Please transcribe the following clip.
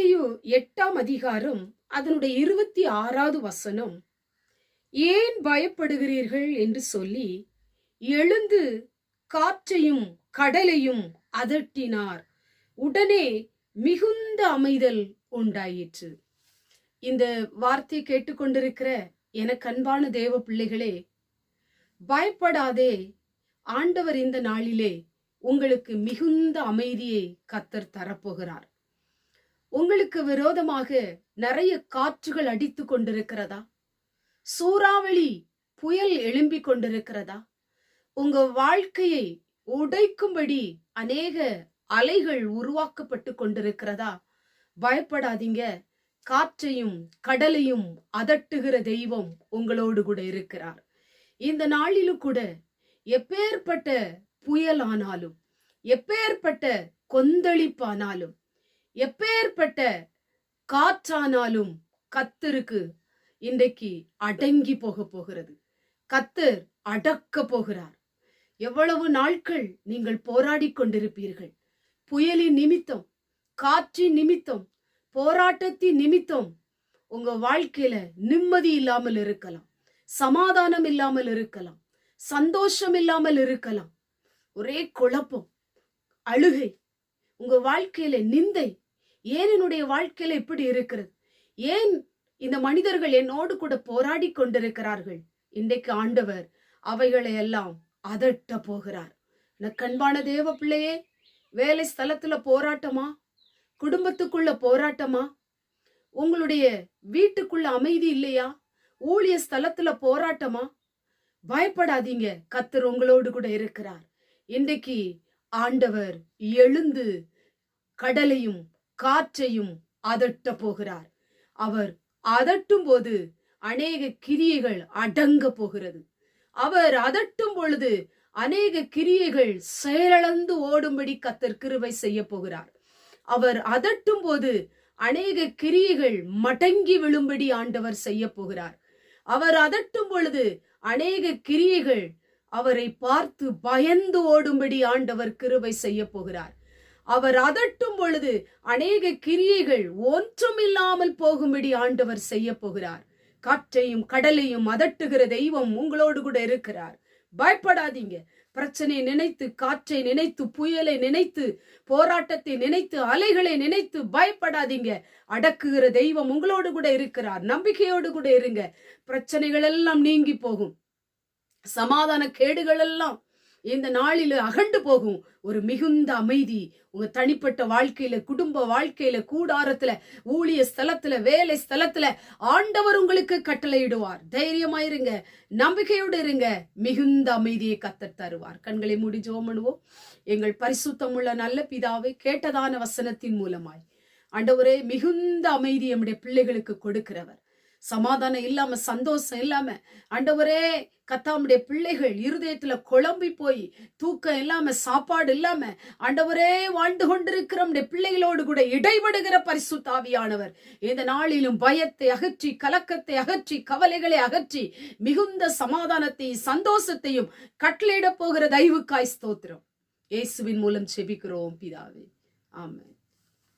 எட்டாம் அதிகாரம் அதனுடைய இருபத்தி ஆறாவது வசனம். ஏன் பயப்படுகிறீர்கள் என்று சொல்லி எழுந்து காற்றையும் கடலையும் அதட்டினார். உடனே மிகுந்த அமைதல் உண்டாயிற்று. இந்த வார்த்தையை கேட்டுக்கொண்டிருக்கிற எனக்கு அன்பான தேவ பிள்ளைகளே பயப்படாதே. ஆண்டவர் இந்த நாளிலே உங்களுக்கு மிகுந்த அமைதியை கத்தர் தரப்போகிறார். உங்களுக்கு விரோதமாக நிறைய காற்றுகள் அடித்து கொண்டிருக்கிறதா? சூறாவளி புயல் எழும்பிக் கொண்டிருக்கிறதா? உங்க வாழ்க்கையை உடைக்கும்படி அநேக அலைகள் உருவாக்கப்பட்டு கொண்டிருக்கிறதா? பயப்படாதீங்க. காற்றையும் கடலையும் அதட்டுகிற தெய்வம் உங்களோடு கூட இருக்கிறார். இந்த நாளிலும் கூட எப்பேற்பட்ட புயலானாலும் எப்பேற்பட்ட கொந்தளிப்பானாலும் எப்பேற்பட்ட காற்றானாலும் கத்தருக்கு இன்றைக்கு அடங்கி போக போகிறது. கத்தர் அடக்க போகிறார். எவ்வளவு நாட்கள் நீங்கள் போராடி கொண்டிருப்பீர்கள். புயலின் நிமித்தம் காற்றின் நிமித்தம் போராட்டத்தின் நிமித்தம் உங்க வாழ்க்கையில நிம்மதி இல்லாமல் இருக்கலாம். சமாதானம் இல்லாமல் இருக்கலாம். சந்தோஷம் இல்லாமல் இருக்கலாம். ஒரே குழப்பம் அழுகை உங்க வாழ்க்கையில நிந்தை ஏன் என்னுடைய வாழ்க்கையில இப்படி இருக்கிறது? ஏன் இந்த மனிதர்கள் என்னோடு கூட போராடி கொண்டிருக்கிறார்கள்? இன்றைக்கு ஆண்டவர் அவைகளை எல்லாம் அதட்ட போகிறார். கண்பான தேவ பிள்ளையே வேலை ஸ்தலத்துல போராட்டமா? குடும்பத்துக்குள்ள போராட்டமா? உங்களுடைய வீட்டுக்குள்ள அமைதி இல்லையா? ஊழிய ஸ்தலத்துல போராட்டமா? பயப்படாதீங்க கத்தர் உங்களோடு கூட இருக்கிறார். இன்றைக்கு ஆண்டவர் எழுந்து கடலையும் காற்றையும் அதட்ட போகிறார். அவர் அதட்டும் போது அநேக கிரியைகள் அடங்க போகிறது. அவர் அதட்டும் பொழுது அநேக கிரியைகள் செயலளந்து ஓடும்படி கத்தர் கிருபை செய்ய போகிறார். அவர் அதட்டும் போது அநேக கிரியைகள் மடங்கி விழும்படி ஆண்டவர் செய்ய போகிறார். அவர் அதட்டும் பொழுது அநேக கிரியைகள் அவரை பார்த்து பயந்து ஓடும்படி ஆண்டவர் கிருவை செய்ய போகிறார். அவர் அதட்டும் பொழுது அநேக கிரியைகள் ஒன்றுமில்லாமல் போகும்படி ஆண்டவர் செய்ய போகிறார். காற்றையும் கடலையும் அதட்டுகிற தெய்வம் உங்களோடு கூட இருக்கிறார். பயப்படாதீங்க. பிரச்சனையை நினைத்து காற்றை நினைத்து புயலை நினைத்து போராட்டத்தை நினைத்து அலைகளை நினைத்து பயப்படாதீங்க. அடக்குகிற தெய்வம் உங்களோடு கூட இருக்கிறார். நம்பிக்கையோடு கூட இருங்க. பிரச்சனைகள் எல்லாம் நீங்கி போகும். சமாதான கேடுகள் எல்லாம் இந்த நாளில் அகண்டு போகும் ஒரு மிகுந்த அமைதி. உங்க தனிப்பட்ட வாழ்க்கையில குடும்ப வாழ்க்கையில கூடாரத்துல ஊழிய ஸ்தலத்துல வேலை ஸ்தலத்துல ஆண்டவர் உங்களுக்கு கட்டளையிடுவார். தைரியமாயிருங்க நம்பிக்கையோடு இருங்க. மிகுந்த அமைதியை கத்தர் தருவார். கண்களை மூடி ஜோமனுவோம் எங்கள் பரிசுத்தமுள்ள நல்ல பிதாவை கேட்டதான வசனத்தின் மூலமாய். ஆண்டவரே மிகுந்த அமைதி நம்முடைய பிள்ளைகளுக்கு கொடுக்கிறவர். சமாதானம் இல்லாம சந்தோஷம் இல்லாம ஆண்டவரே கத்தாமுடைய பிள்ளைகள் இருதயத்துல குழம்பி போய் தூக்கம் இல்லாம சாப்பாடு இல்லாம ஆண்டவரே வாழ்ந்து கொண்டிருக்கிற நம்முடைய பிள்ளைகளோடு கூட இடைபடுகிற பரிசுத்தாவியானவர் இந்த நாளிலும் பயத்தை அகற்றி கலக்கத்தை அகற்றி கவலைகளை அகற்றி மிகுந்த சமாதானத்தையும் சந்தோஷத்தையும் கட்டளையிட போகிற தயவுக்காய் ஸ்தோத்திரம். இயேசுவின் மூலம் செபிக்கிறோம் பிதாவே. ஆமென்.